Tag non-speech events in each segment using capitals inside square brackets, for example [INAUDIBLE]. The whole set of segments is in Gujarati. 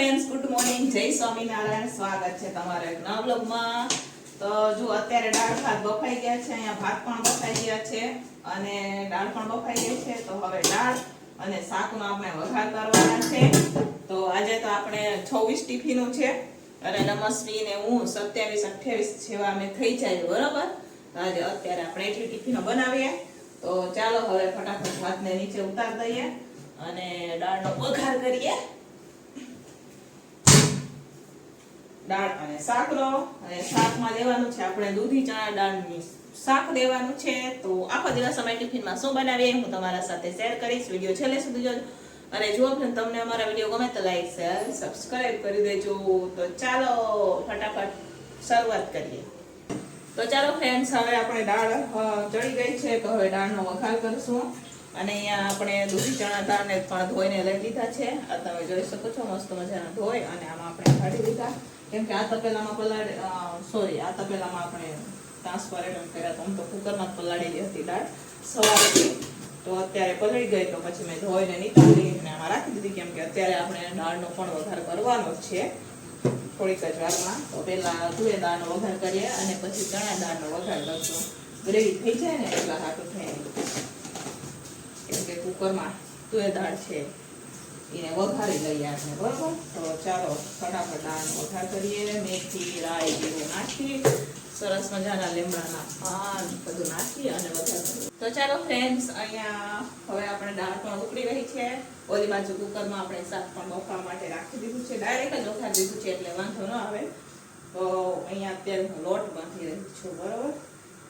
ફ્રેન્ડ્સ ગુડ મોર્નિંગ જય સ્વામિનારાયણ. સ્વાગત છે તમારા એક તો જો અત્યારે દાળ ભાત બફાઈ ગયા છે, અહીંયા ભાત પણ બફાઈ ગયા છે અને દાળ પણ બફાઈ ગઈ છે. તો હવે દાળ અને શાકનો આપણે વઘાર કરવાના છે. તો આજે તો આપણે છવ્વીસ ટિફિનું છે. અને નમસ્વી ને હું સત્યાવીસ, અઠ્યાવીસ જેવા અમે થઈ જાય, બરોબર? આજે અત્યારે આપણે એટલી ટિફિનો બનાવીએ. તો ચાલો હવે ફટાફટ ભાતને નીચે ઉતાર દઈએ અને દાળનો વઘાર કરીએ. દાળ અને શાકનો. અને શાકમાં લેવાનું છે આપણે દૂધી, ચણા, દાળની શાક દેવાનું છે. તો આખો દિવસ અમે ટિફિનમાં શું બનાવીએ હું તમારા સાથે શેર કરીશ. વીડિયો છેલ્લે સુધી જોજો. અને જો તમને અમારા વીડિયો ગમે તો લાઈક, શેર, સબસ્ક્રાઇબ કરી દેજો. તો ચાલો ફટાફટ શરૂઆત કરીએ. તો ચાલો ફ્રેન્ડ્સ હવે આપણે દાળ ચડી ગઈ છે. તો હવે દાળનો વઘાર કરશું. અને અહીંયા આપણે દૂધી, ચણા, દાળને પણ ધોઈને લઈ લીધા છે. આ તમે જોઈ શકો છો, મસ્ત મજાના ધોઈ અને આમાં આપણે કાઢી લીધા. કેમ કે આ તપેલામાં પલાળી સોરી આ તપેલામાં આપણે ટ્રાન્સફર એમ કર્યા તો આમ તો કુકરમાં જ હતી દાળ સવારે. તો અત્યારે પલળી ગઈ તો પછી મેં ધોઈને નીકાળી અને આમાં રાખી દીધી કેમ કે અત્યારે આપણે દાળનો પણ વઘાર કરવાનો છે. થોડીક જ વારમાં. તો પહેલાં તુવે દાળનો વઘાર કરીએ અને પછી ચણા દાળનો વઘાર કરશું. ગ્રેવી થઈ જાય ને એટલા હાટું થઈ કેમ કે કુકરમાં તુએ દાળ છે. એને વઘારી લઈએ આપણે, બરોબર? તો ચાલો, ફટાફટ દાળનો વઘાર કરીએ. મેથી, રાઈ જીરું નાખી. સરસ મજાના લીમડાના પાન બધું નાખી અને વઘાર તો ચાલો ફ્રેન્ડ્સ અહીંયા હવે આપણે દાળ પણ ઉકળી રહી છે. ઓલી બાજુ કુકરમાં આપણે શાક પણ બફવા માટે રાખી દીધું છે. ડાયરેક્ટ જ વઘાર દીધું છે, એટલે વાંધો ન આવે. તો અહીંયા અત્યારે હું લોટ બાંધી રહી છું, બરોબર?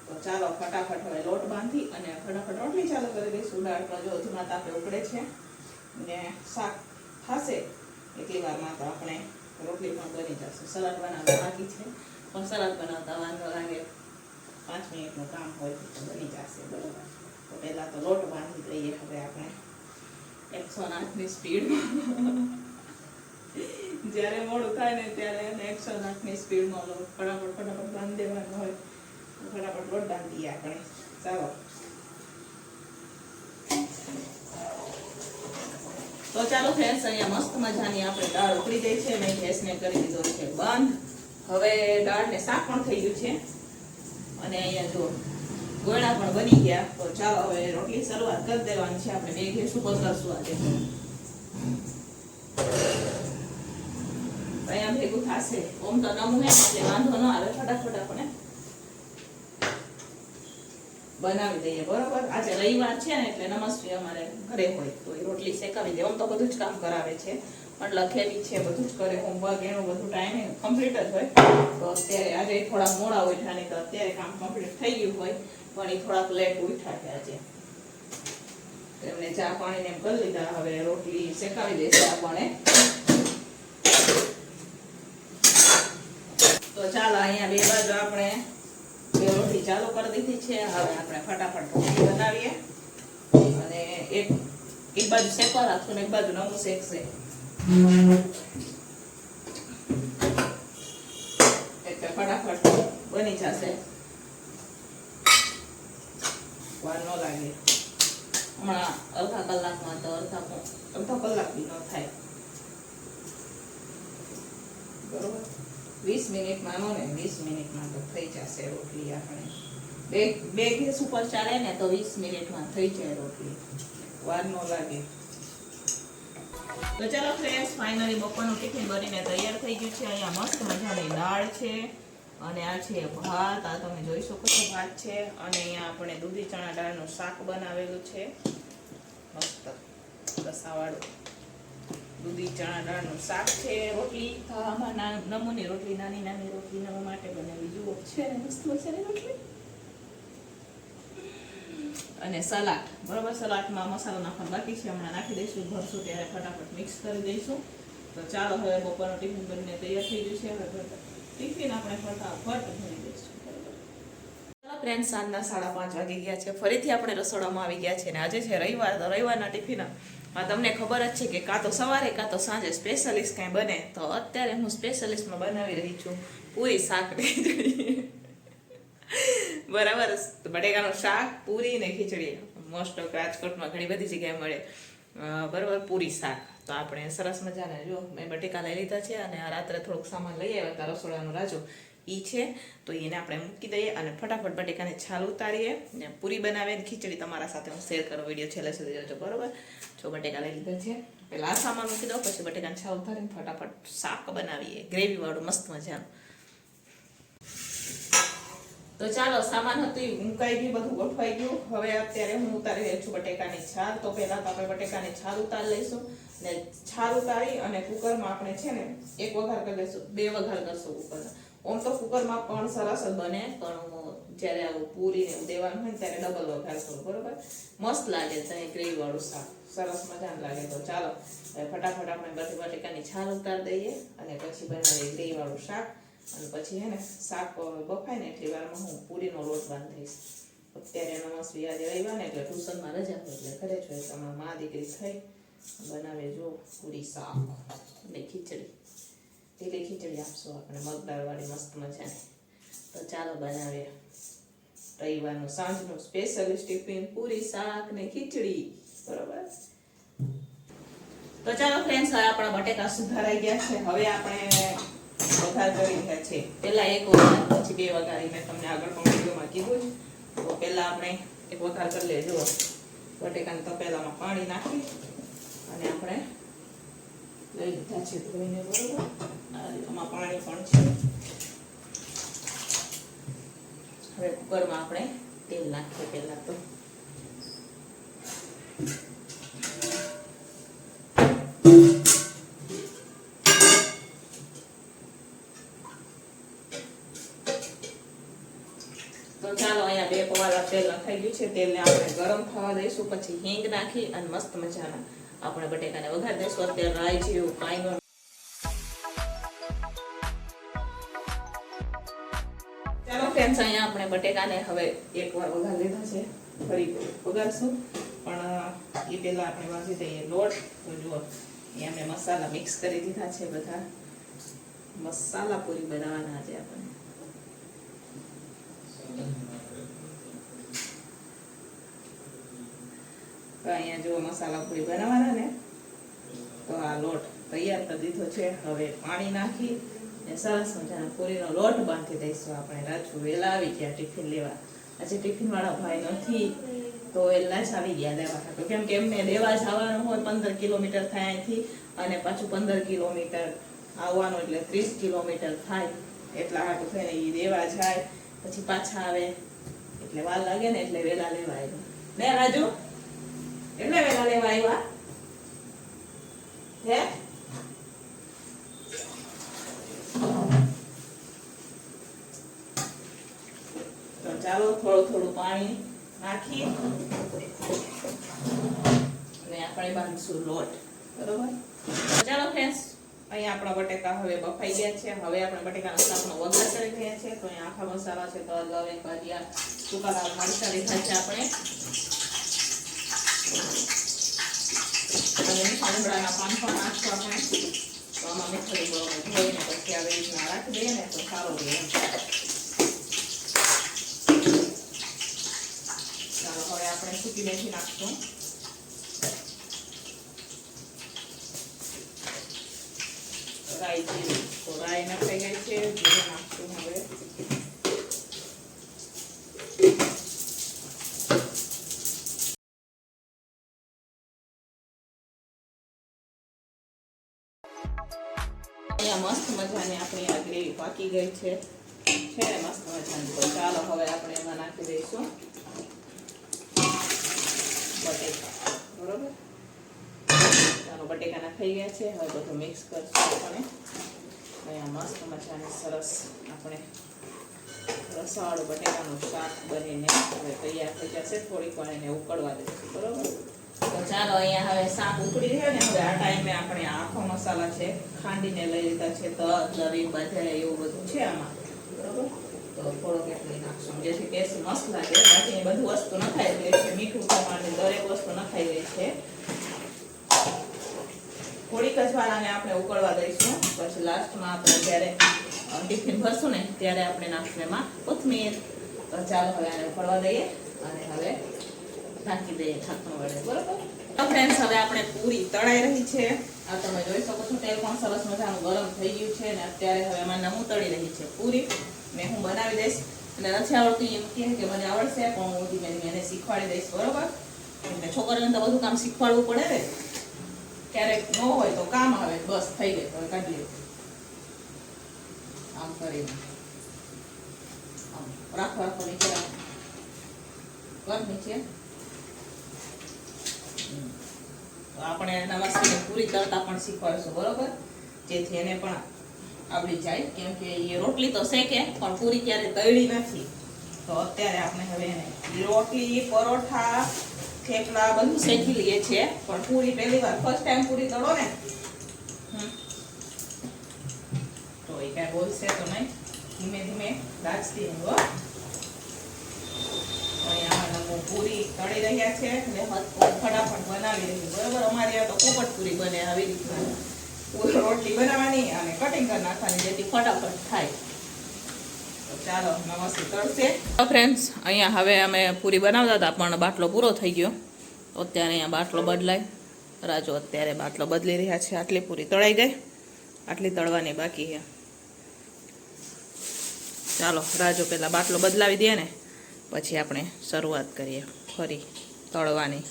તો ચાલો, ફટાફટ હવે લોટ બાંધી અને ફટાફટ રોટલી ચાલુ કરી દઈશું. દાળ પણ જો ધીમા તાપે ઉકળે છે. ને શાક થશે એટલી વારમાં તો આપણે રોટલી પણ બની જશે. સલાડ બનાવવા બાકી છે, પણ સલાડ બનાવતા વાંધો લાગે. પાંચ મિનિટનું કામ હોય તો બની જશે, બરાબર. તો પહેલાં તો લોટ બાંધી દઈએ હવે આપણે. એકસો આઠની સ્પીડમાં. જ્યારે મોડું થાય ને ત્યારે એને એકસો આઠની સ્પીડમાં લોટ ફટાફટ ફટાફટ બાંધી દેવાનું હોય. ફટાફટ લોટ બાંધીએ આપણે. ચાલો. તો ચાલો ફ્રેન્ડ્સ અહીંયા મસ્ત મજાની આપણે દાળ ઉકળી ગઈ છે. મેં ગેસને કરી દીધો છે બંધ. હવે દાળને શાક પણ થઈ ગયું છે. અને અહીંયા જો ગોળા પણ બની ગયા. તો ચાલો હવે રોટલી શરૂઆત કરી દેવાની છે. આપણે બે ગેસ ઉપર કરશું આજે. અહીંયા ભેગું થશે. ઓમ તો નમું હે વાંધો ન આવે. ફટાફટ આપણે બનાવી દઈએ, બરોબર? આજે રવિવાર છે ને, એટલે નમસ્તે અમારે ઘરે હોય, તો એ રોટલી શેકાવી દે. આમ તો બધું જ કામ કરાવે છે. પણ લખેલી છે, બધું જ કરે હોમવર્ક એનું બધું ટાઈમે કમ્પ્લીટ જ હોય. તો અત્યારે આજે થોડા મોડા ઉઠ્યા નહીં તો અત્યારે કામ કમ્પ્લીટ થઈ ગયું હોય, પણ એ થોડાક લેટ ઉઠ્યા છે આજે. એમને ચા પાણી ને એમ કરી લીધા. હવે રોટલી શેકાવી દેશે આપણે તો ચાલો, અહીંયા બે બાજુ આપણે ચાલુ કરી દીધી છે. હવે આપણે ફટાફટ રોટલી બનાવીએ. અને એક એક બાજુ શેકવા રાખશું એક બાજુ નવું શેકશે. એટલે ફટાફટ બની જશે. વાર ન લાગે. હમણાં અડધા કલાકમાં તો અડધા અડધો કલાક બી ન થાય. બરોબર? વીસ મિનિટમાં માનો ને વીસ મિનિટમાં તો થઈ જશે રોટલી આપણે. બે બે ગેસ ઉપર ચાલે ને તો વીસ મિનિટમાં થઈ જાય રોટલી. વાર ન લાગે તો ચાલો ફ્રેન્ડ્સ ફાઇનલી બપોરનું ટિફિન બનીને તૈયાર થઈ ગયું છે. અહીંયા મસ્ત મજાની દાળ છે અને આ છે ભાત. આ તમે જોઈ શકો છો ભાત છે. અને અહીંયા આપણે દૂધી ચણા દાળનું શાક બનાવેલું છે. મસ્ત રસાવાળું દૂધી, ચણા શાક છે, રોટલી. આમાં નમૂની રોટલી, નાની નાની રોટલી નવા માટે બનાવી જુઓ. છે મસ્ત મજાની રોટલી? અને સલાડ. બરોબર, સલાડમાં મસાલો નાખવાનો બાકી છે. હમણાં નાખી દઈશું, ભરશું ત્યારે ફટાફટ મિક્સ કરી દઈશું. તો ચાલો, હવે બપોરનો ટિફિન બનીને તૈયાર થઈ ગયું છે. હવે ટિફિન આપણે ફટાફટ ભરી દઈશું. ફ્રેન્ડ સાંજના સાડા પાંચ વાગી ગયા છે. ફરીથી આપણે રસોડામાં આવી ગયા છે અને આજે છે રવિવાર. તો રવિવારના ટિફિન તમને ખબર જ છે કે કાં તો સવારે, કાં તો સાંજે સ્પેશિયલિસ્ટ કાંઈ બને, તો અત્યારે હું સ્પેશિયલિસ્ટમાં બનાવી રહી છું પૂરી શાક બરાબર, બટેકાનું શાક, પૂરી ને ખીચડી. મોસ્ટ ઓફ રાજકોટમાં ઘણી બધી જગ્યાએ મળે. બરોબર, પૂરી શાક. તો આપણે સરસ મજાના જો મેં બટેકા લઈ લીધા છે અને આ રાત્રે થોડુંક સામાન લઈ આવ્યા હતા રસોડાનું રાજુ. ઈ છે. તો એને આપણે મૂકી દઈએ અને ફટાફટ બટેકાને છાલ ઉતારીએ ને પૂરી બનાવીએ ખીચડી તમારા સાથે હું શેર કરું વીડિયો છેલ્લે સુધી જોજો, બરોબર? જો બટેકા લઈ લીધા છે. પહેલા આ સામાન મૂકી દો પછી બટેકાને છાલ ઉતારીને ફટાફટ શાક બનાવીએ. ગ્રેવી વાળું મસ્ત મજાનું. તો ચાલો, સામાન હતું મુકાઈ ગયું, બધું ગોઠવાઈ ગયું. હવે અત્યારે હું ઉતારી રહી છું બટેકાની છાલ. તો પહેલા તો આપણે બટેકાની છાલ ઉતારી લઈશું ને છાલ ઉતારી અને કુકરમાં આપણે છે ને એક વઘાર કરી લઈશું, બે વઘાર કરશું કુકરમાં. ઓમ તો કુકરમાં પણ સરસ બને, પણ જ્યારે આવું પૂરી ને એવું દેવાનું હોય ત્યારે ડબલ વઘાર કરું, બરોબર? મસ્ત લાગે છે ગ્રેવી વાળું શાક. સરસ મજાનું લાગે તો ચાલો ફટાફટ આપણે બધી બટેકાની છાલ ઉતારી દઈએ અને પછી બનાવીએ ગ્રેવી વાળું શાક. અને પછી હે ને, શાક બફાય ને એટલી વારમાં હું પૂરીનો લોટ બાંધીશ અત્યારે એનો મસ્ત વ્યાજે આવ્યા ને એટલે ટ્યુશનમાં રજા હોય એટલે ઘરે એટલે અમારા મા દીકરી થઈ, બનાવે જો પૂરી શાક. અને ખીચડી. લીલી ખીચડી આપશો આપણે. મગદાળવાળી મસ્ત મજાની. તો ચાલો બનાવીએ રવિવારનું સાંજનું સ્પેશિયલ ટિફિન પૂરી શાક ને ખીચડી. બરોબર? તો ચાલો ફ્રેન્ડ્સ હવે આપણા બટેકા સુધારાઈ ગયા છે. હવે આપણે વઘાર કરી રહ્યા છે પહેલા એક વઘાર, પછી બે વઘારી. મેં તમને આગળ પણ વિડીયોમાં કીધું જ. તો પહેલા આપણે એક વઘાર કરી લેજો. બટેકાને તપેલામાં પાણી નાખી અને આપણે લઈ લીધા છે ધોઈને બરોબર? આમાં પાણી પણ છે. હવે કુકરમાં આપણે તેલ નાખીએ પહેલાં તો. ચાલો અહીંયા બે પવાલા તેલ નખાઈ ગયું છે, તેલને આપણે ગરમ થવા દઈશું, પછી હિંગ નાખી અને મસ્ત મજાના આપણે બટેકાને વઘાર દઈશું અત્યારે રાઈ જેવું કાંઈ ચાલો ફ્રેન્ડ્સ અહીંયા આપણે બટેકાને હવે એકવાર વઘાર લીધા છે. ફરી વઘારશું. પણ એ પહેલાં આપણે વાંચી દઈએ લોટ. તો જુઓ, અહીંયા મેં મસાલા મિક્સ કરી દીધા છે બધા. મસાલા પૂરી બનાવવાના આજે આપણે. તો અહીંયા જો મસાલા પૂરી બનાવવાના ને. તો આ લોટ તૈયાર કરી દીધો છે. હવે પાણી નાખી ને સરસ મજાનો પૂરીનો લોટ બાંધી દઈશું આપણે. રાજુ વહેલા આવી ગયા ટિફિન લેવા. આજે ટિફિનવાળા ભાઈ નથી, તો વેલા જ આવી ગયા લેવા. તો કેમ કે એમને દેવા જવાનું હોય, પંદર કિલોમીટર થાય અહીંથી અને પાછું પંદર કિલોમીટર આવવાનું એટલે ત્રીસ કિલોમીટર થાય. એટલા હાટું થઈને એ દેવા જાય. પછી પાછા આવે. એટલે વાર લાગે ને એટલે વેલા લેવાય ને રાજુ? એટલે વેલા લેવા આવ્યા હે? તો ચાલો થોડું થોડું પાણી નાખી અને આપણે બાંધીશું લોટ. બરોબર? ચાલો ફ્રેન્ડ્સ અહીંયા આપણા બટેકા હવે બફાઈ ગયા છે. હવે આપણે બટેકાના શાકનો વઘાર કરી રહ્યા છે. તો અહીંયા આખા મસાલા છે તો અગાઉ એક ભજીયા સૂકા લાલ મરચાં લીધા છે આપણે. લીમડાના પાન પણ નાખશું આપણે તો આમાં મીઠા લીમડો ધોઈને પછી આવી રીતના રાખી દઈએ ને તો સારો રહે. ચાલો, હવે આપણે સૂકી મેથી નાખશું રાઈ જીરું તો રાઈ નખાઈ ગઈ છે જીરું નાખશું હવે અહીંયા મસ્ત મજાની આપણી આ ગ્રેવી પાકી ગઈ છે. છે મસ્ત મજાની તો ચાલો હવે આપણે એમાં નાખી દઈશું બટેકા. બરોબર? ચાલો બટેકાના થઈ ગયા છે. હવે બધું મિક્સ કરશું આપણે. અહીંયા મસ્ત મજાની સરસ આપણે રસાવાળું બટેકાનું શાક બનીને હવે તૈયાર થઈ જશે. થોડીક વાર એને ઉકળવા દઈશું. ચાલો અહીંયા હવે શાક ઉકળી રહ્યો ને, હવે આ ટાઈમે આપણે આખો મસાલા છે ખાંડીને લઈ લીધા છે લવિંગ બધા એવું બધું છે આમાં. મીઠું દરેક વસ્તુ નખાઈ ગઈ આપણે ઉકળવા દઈશું. પછી લાસ્ટમાં આપણે જ્યારે ટિફિન ભરશું ને, ત્યારે આપણે નાખશું એમાં કોથમીર. તો ચાલો હવે આને ઉકળવા દઈએ અને હવે નાખી દઈએ ઢાંકણ વડે. બરોબર? ફ્રેન્ડ્સ હવે આપણે પૂરી તળાઈ રહી છે. આ તમે જોઈ શકો છો, તેલ પણ સરસ મજાનું ગરમ થઈ ગયું છે અને અત્યારે હવે એમાં નમું તળી રહી છે પૂરી. મેં હું બનાવી દઈશ અને નથી આવડતી એમ કહે કે મને આવડશે, પણ હું ધીમે ધીમે એને શીખવાડી દઈશ, બરોબર? એટલે છોકરીઓને તો બધું કામ શીખવાડવું પડે ને. ક્યારેક ન હોય તો કામ આવે, બસ થઈ ગઈ હવે કાઢી લે. આમ કરીને. આમ રાખો રાખો નીચે રાખો. કર નીચે. આપણે નમસ્તે પૂરી તળતા પણ શીખવાડશું, બરોબર? જેથી એને પણ આવડી જાય, કેમ કે એ રોટલી તો શેકે, પણ પૂરી ક્યારે તળી નથી. તો અત્યારે આપણે હવે એને રોટલી પરોઠા, થેપલા બધું શેકી લઈએ છીએ, પણ પૂરી પહેલી વાર ફર્સ્ટ ટાઈમ પૂરી તળો ને. તો એ કાંઈ બોલશે તો નહીં. ધીમે ધીમે દાજતી હું. પૂરી તળી રહ્યા છે અને ફટાફટ બનાવી રહી બરોબર? અમારે આ તો પોપટ બને આવી રીતના. રોટલી બનાવવાની અને કટિંગ કરી નાખવાની જેથી ફટાફટ થાય. ચાલો ફ્રેન્ડ્સ અહીંયા હવે અમે પૂરી બનાવતા હતા, પણ બાટલો પૂરો થઈ ગયો. અત્યારે અહીંયા બાટલો બદલાય. રાજુ અત્યારે બાટલો બદલી રહ્યા છે. આટલી પૂરી તળાઈ ગઈ આટલી તળવાની બાકી છે. ચાલો, રાજુ પહેલાં બાટલો બદલાવી દે ને. પછી આપણે શરૂઆત કરીએ, ફરી તળવાની.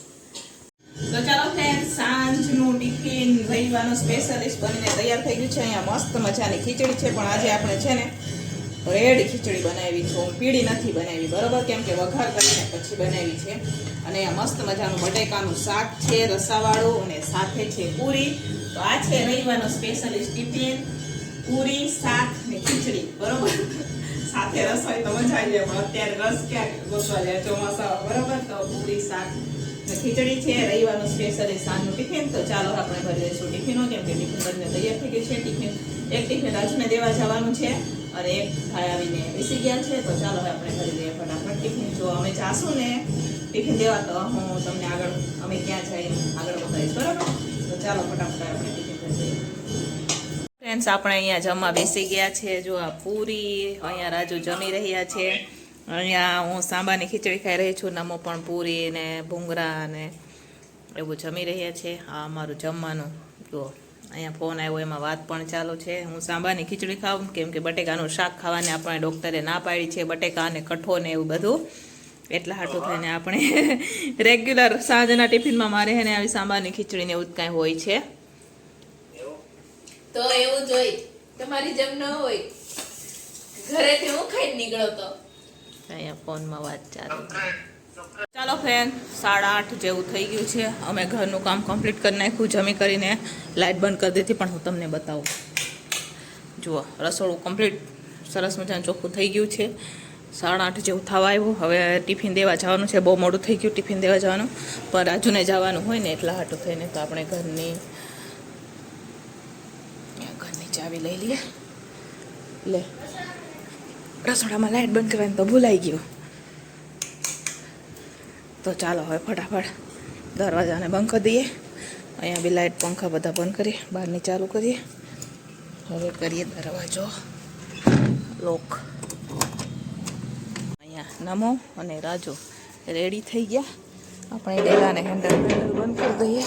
તો ચાલો સાંજનું ટિફિન, રવિવારનું સ્પેશિયલિસ્ટ બનીને તૈયાર થઈ ગયું છે. અહીંયા મસ્ત મજાની ખીચડી છે, પણ આજે આપણે છે ને રેડ ખીચડી બનાવી છે. હું પીળી નથી બનાવી, બરોબર? કેમ કે વઘાર કરીને પછી બનાવી છે. અને અહીંયા મસ્ત મજાનું બટેકાનું શાક છે, રસાવાળું અને સાથે છે પૂરી. તો આ છે રવિવારનો સ્પેશિયલિસ્ટ ટિફિન, પૂરી, શાક ને ખીચડી, બરોબર? સાથે રસ હોય તો મજા આવી જાય પણ અત્યારે રસ ક્યાંક ગોતવા જાય ચોમાસા બરાબર તો પૂરી શાક. ખીચડી છે, રવિવારનું સ્પેશિયલ સાંજનું ટિફિન તો ચાલો આપણે ભરી દઈશું ટિફિનો કેમ કે ટિફિન બંને તૈયાર થઈ ગયું છે. ટિફિન એક ટિફિન રાજને દેવા જવાનું છે અને એક ભાઈ આવીને બેસી ગયા છે. તો ચાલો હવે આપણે ભરી દઈએ ફટાફટ ટિફિન જો અમે જાશું ને ટિફિન દેવા, તો હું તમને આગળ, અમે ક્યાં જઈએ આગળ બતાવીશ, બરાબર? તો ચાલો ફટાફટ આપણે ટિફિન ભરી દઈએ ફ્રેન્ડ્સ આપણે અહીંયા જમવા બેસી ગયા છે. જો આ પૂરી અહીંયા રાજુ જમી રહ્યા છે. અહીંયા હું સાંબાની ખીચડી ખાઈ રહી છું, નમો પણ પૂરી ને ભૂંગળા ને એવું જમી રહ્યા છે. આ અમારું જમવાનું. જો અહીંયા ફોન આવ્યો, એમાં વાત પણ ચાલુ છે. હું સાંબાની ખીચડી ખાઉં, કેમ કે બટેકાનું શાક ખાવાને આપણે ડૉક્ટરે ના પાડી છે, બટેકા અને કઠો ને એવું બધું. એટલા હાટું થઈને આપણે [LAUGHS] રેગ્યુલર સાંજના ટિફિનમાં મારે હે ને આવી સાંબાની ખીચડીને એવું જ કાંઈ હોય છે. તો એવું જ હોય તમારી જેમ ન હોય. ઘરેથી હું ખાઈને નીકળો તો. અહીંયા ફોનમાં વાત ચાલુ. ચાલો ફ્રેન્ડ સાડા આઠ જેવું થઈ ગયું છે. અમે ઘરનું કામ કમ્પ્લીટ કરી નાખ્યું જમી કરીને લાઇટ બંધ કરી દીધી પણ હું તમને બતાવું. જુઓ રસોડું કમ્પ્લીટ સરસ મજાનું ચોખ્ખું થઈ ગયું છે. સાડા આઠ જેવું થવા આવ્યું. હવે ટિફિન દેવા જવાનું છે. બહુ મોડું થઈ ગયું ટિફિન દેવા જવાનું. પણ રાજુને જવાનું હોય ને એટલા હાટું થઈને તો આપણે ઘરની ઘરની ચાવી લઈ લઈએ. લે. રસોડામાં લાઇટ બંધ કરવાની તો ભૂલાઈ ગયું. તો ચાલો હવે ફટાફટ દરવાજાને બંધ કરી દઈએ. અહીંયા બી લાઇટ પંખા બધા બંધ કરીએ. બહારની ચાલુ કરીએ. હવે કરીએ દરવાજો. લોક અહીંયા નમો અને રાજુ રેડી થઈ ગયા. આપણે ડેલાને હેન્ડલ બંધ કરી દઈએ.